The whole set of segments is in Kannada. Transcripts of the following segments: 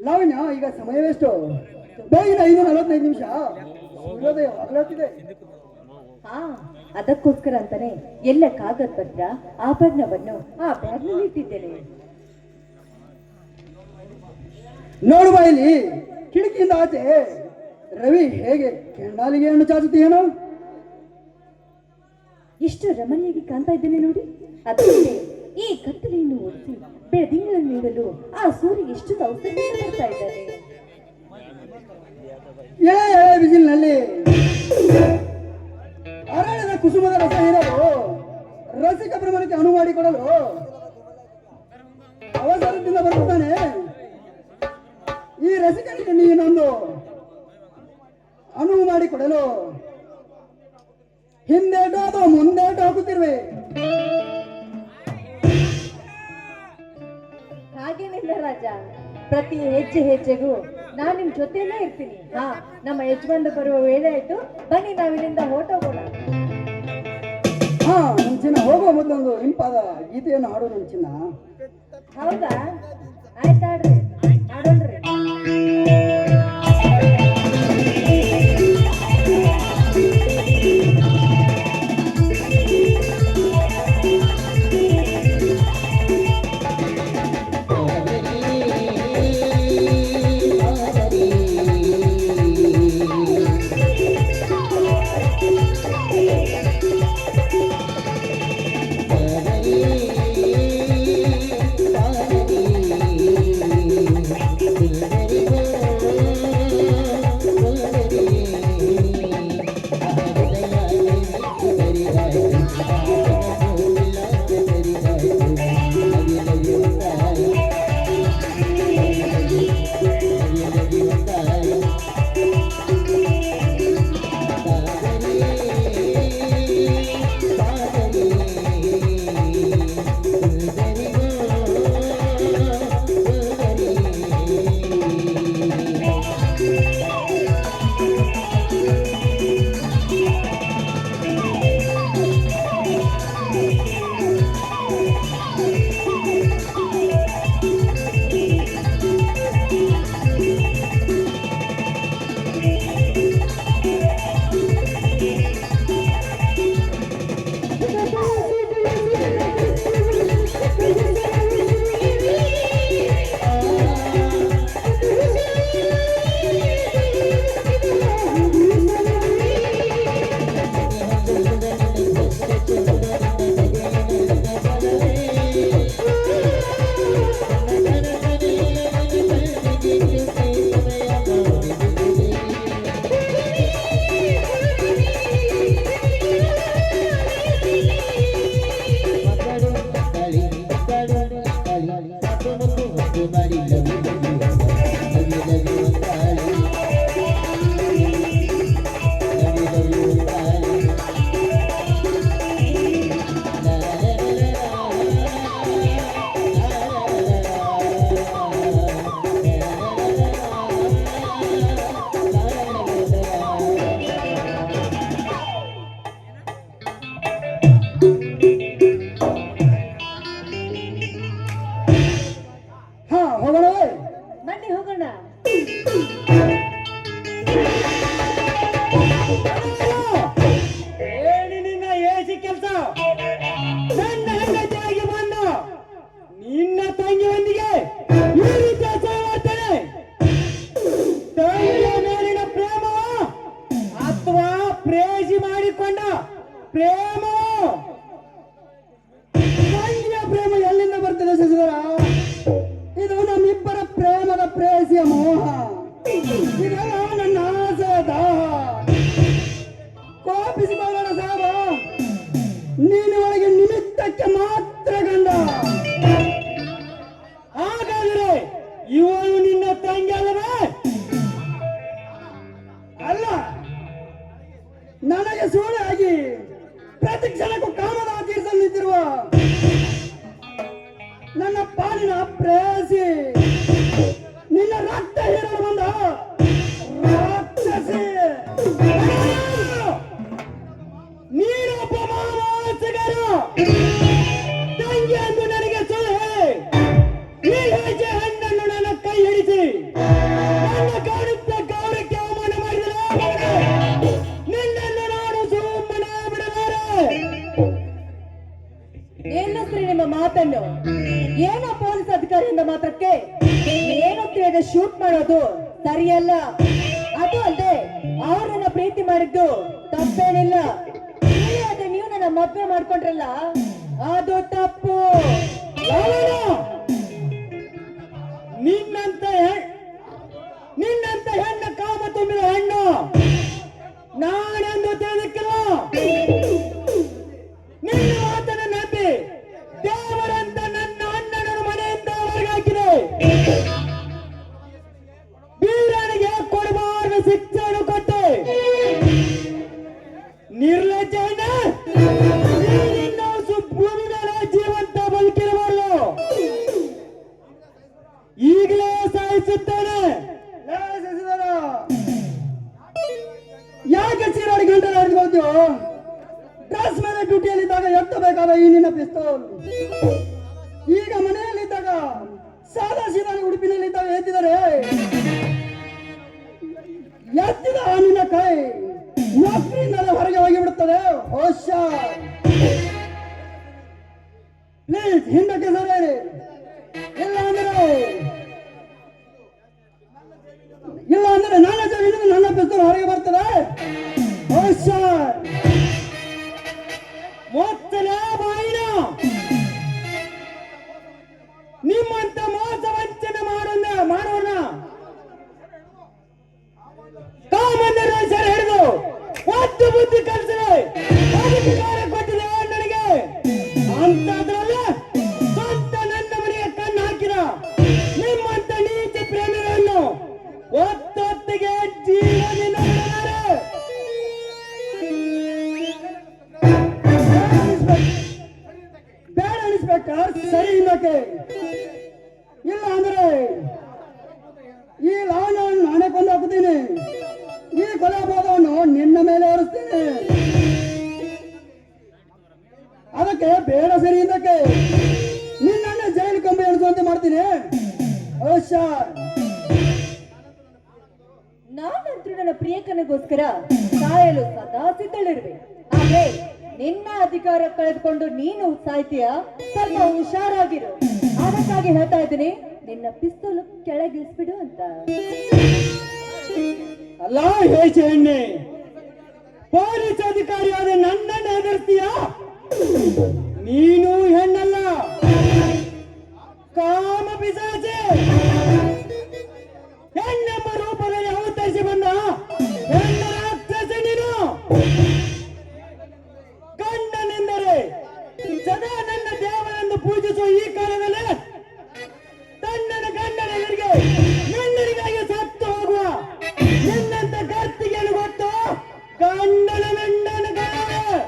ಲಾವಣ್ಯ ಈಗ ಸಮಯವೆಷ್ಟು ಬೇಗಿನ ಐದು ನಲವತ್ತೈದು ನಿಮಿಷ ಸೂರ್ಯೋದಯ ಹೊರಲಾಗ್ತಿದೆ ಹಾ ಅದಕ್ಕೋಸ್ಕರ ಅಂತಾನೆ ಎಲ್ಲ ಕಾಗದ ಪತ್ರ ಆಭರಣವನ್ನು ಆ ಬ್ಯಾಗ್ನಲ್ಲಿ ಇಟ್ಟಿದ್ದೇನೆ. ನೋಡುವ ಇಲ್ಲಿ ಕಿಟಕಿಯಿಂದ ಆಚೆ ರವಿ ಹೇಗೆ ಕೆಂಡಾಲಿಗೆಯನ್ನು ಚಾಚುತ್ತೀಯೇನೋ? ಇಷ್ಟು ರಮಣೀಯಾಗಿ ಕಾಣ್ತಾ ಇದ್ದೇನೆ ನೋಡಿ. ಅದಕ್ಕೆ ಈ ಕತ್ತಲೆಯನ್ನು ಓಡಿಸಿ ಬೆಳದಿಂಗಳ ನೀಡಲು ಆ ಸೂರ್ಯ ಎಷ್ಟು ಔಷಧಿಯಿಂದ ಬರ್ತಾ ಇದ್ದಾನೆ. ಬಿಸಿಲಿನಲ್ಲಿ ಅರಣ್ಯದ ಕುಸುಮದ ರಸ ಇರಲು ರಸಿಕ ಪ್ರಮಾಣಕ್ಕೆ ಅಣು ಮಾಡಿಕೊಡಲು ಅವಸರದಿಂದ ಬರುತ್ತಾನೆ. ಈ ರಸಿಕನಿಗೆ ನೀನೊಂದು ಅನುವು ಮಾಡಿಕೊಡಲು ಹಿಂದೇಟು ಅಥವಾ ಮುಂದೇಟು ಹಾಕುತ್ತಿರುವೆ ಹಾಗೇನಿಲ್ಲ ರಾಜ. ಪ್ರತಿ ಹೆಜ್ಜೆ ಹೆಜ್ಜೆಗೂ ನಾನು ನಿಮ್ ಜೊತೆನೇ ಇರ್ತೀನಿ. ಹಾ ನಮ್ಮ ಯಜಮಾನ ಬರುವ ವೇಳೆ ಆಯ್ತು. ಬನ್ನಿ ನಾವಿಲ್ಲಿಂದ ಹೊರಟೋಗೋಣ ಹಾ ನನ್ ಚಿನ್ನ ಹೋಗುವ ಮೊದಲೊಂದು ಇಂಪಾದ ಗೀತೆಯನ್ನು ಹಾಡು ಚಿನ್ನ. ಹೌದಾ? ಆಯ್ತಾಡ್ರಿ. ಆಡೋಣ್ರಿ. ನನಗೆ ಸೋಳೆಯಾಗಿ ಪ್ರತಿ ಕ್ಷಣಕ್ಕೂ ಕಾಮದ ತೀರ್ಥ ನಿಂತಿರುವ ನನ್ನ ಪಾಲಿನ ಪ್ರೇಯಸಿ ನಿನ್ನ ರಕ್ತ ಹೀರಲು ಬಂದ ರಾಕ್ಷಸಿ. ಅಪಮಾನ ಸಿಗರು ಶೂಟ್ ಮಾಡೋದು ಸರಿಯಲ್ಲ? ಅದು ಅಲ್ಲದೆ ಅವ್ರನ್ನ ಪ್ರೀತಿ ಮಾಡಿದ್ದು ತಪ್ಪೇನಿಲ್ಲ. ಆದ್ರೆ ನೀವು ನನ್ನ ಮದ್ವೆ ಮಾಡ್ಕೊಂಡ್ರಲ್ಲ, ಅದು ತಪ್ಪು! ನಿನ್ನಂತ ನಿನ್ನಂತ ಹೆಣ್ಣು ಕಾಮ ತುಂಬಿದ ಹೆಣ್ಣು. ನಾನೆಂದು ಎತ್ತಿದ ನಿನ್ನ ಕೈ ನೌಕರಿಯಿಂದಲೇ ಹೊರಗೆ ಹೋಗಿ ಬಿಡುತ್ತದೆ ಹುಷಾರ್ ಪ್ಲೀಸ್ ಹಿಂದಕ್ಕೆ ಸರಿ. ಒತ್ತೊತ್ತಿಗೆ ಬಿಡಲಾರೆ. ಬೇಡ ಇನ್ಸ್ಪೆಕ್ಟರ್ ಸರಿ ಇಲ್ಲ ಅಂದ್ರೆ ಈ ಲಾನ ನಾನೇ ಕೊಂದು ಹಾಕ್ತೀನಿ ಈ ಕೊಲೆಪಾತವನ್ನು ನಿನ್ನ ಮೇಲೆ ಹೊರಿಸ್ತೀನಿ. ಅದಕ್ಕೆ ಬೇಡ ಸರಿ ಇದಕ್ಕೆ ನಿನ್ನ ಜೈಲು ಕಂಬಿ ಎಣಿಸುವಂತೆ ಮಾಡ್ತೀನಿ. ಹುಷಾರ್ ನನ್ನ ಪ್ರಿಯಕನಿಗೋಸ್ಕರ ಸಾಯಲು ಸದಾ ಸಿದ್ಧಳಿರುವೆ. ಆದ್ರೆ ನಿನ್ನ ಅಧಿಕಾರ ಕಳೆದುಕೊಂಡು ನೀನು ಸಾಯ್ತೀಯ? ಸ್ವಲ್ಪ ಹುಷಾರಾಗಿರು. ಅದಕ್ಕಾಗಿ ಹೇಳ್ತಾ ಇದ್ದೀನಿ, ನಿನ್ನ ಪಿಸ್ತೂಲ್ ಕೆಳಗಿಳಿಸ್ಬಿಡು ಅಂತ. ಅಲ್ಲ ಹೇಚೆ ಎಣ್ಣೆ ಪೊಲೀಸ್ ಅಧಿಕಾರಿಯಾದ ನನ್ನನ್ನು ಹೆದರ್ತೀಯ ನೀನು ಹೆಣ್ಣಲ್ಲ. ಕಾಮ ಪಿಸಾಚೆ ಗಂಡನೆಂದರೆ ಸದಾ ನನ್ನ ದೇವರನ್ನು ಪೂಜಿಸುವ ಈ ಕಾಲದಲ್ಲಿ ತನ್ನನ ಗಂಡನ ಎದುರಿಗೆ ಗಂಡನಿಗಾಗಿ ಸತ್ತು ಹೋಗುವ ನಿನ್ನಂತ ಕರ್ತಿಗೆಯನ್ನು ಗೊತ್ತು ಗಂಡನ ಗಂಡನ ಗಣವೇ.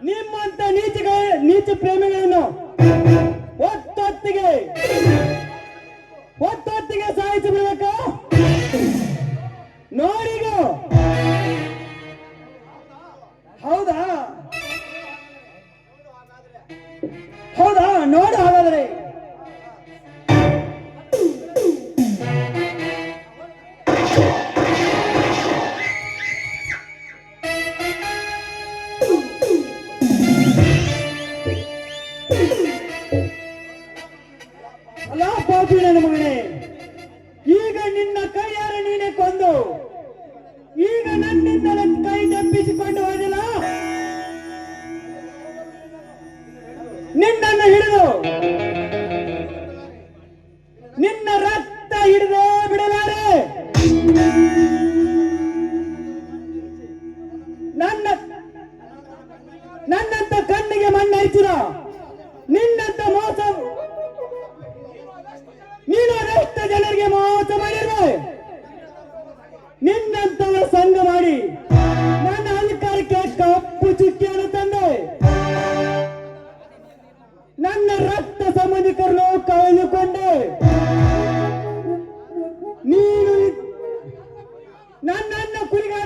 ನಿಮ್ಮಂತ ನೀಚ ನೀಚ ಪ್ರೇಮಿಗಳನ್ನು なんなんだこれが